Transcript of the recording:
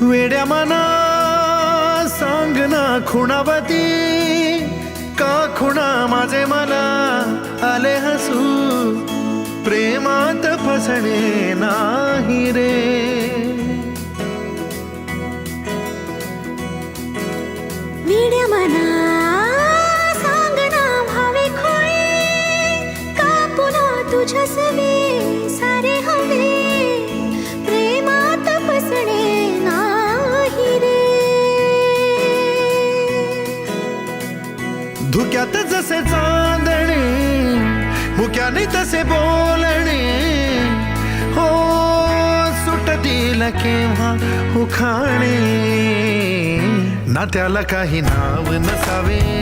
मना सांग ना खुणावती. का खुणा माझे मला आले हसू. प्रेमात फसणे नाही रे. मीड्या मना सांग ना भावे खोळे. का पुन्हा तुझ्या सवे सारे धुक्यात जसे चांदणे मुक्याने तसे बोलणे. हो सुटतील केव्हा उखाणे. ना त्याला काही नाव नसावे.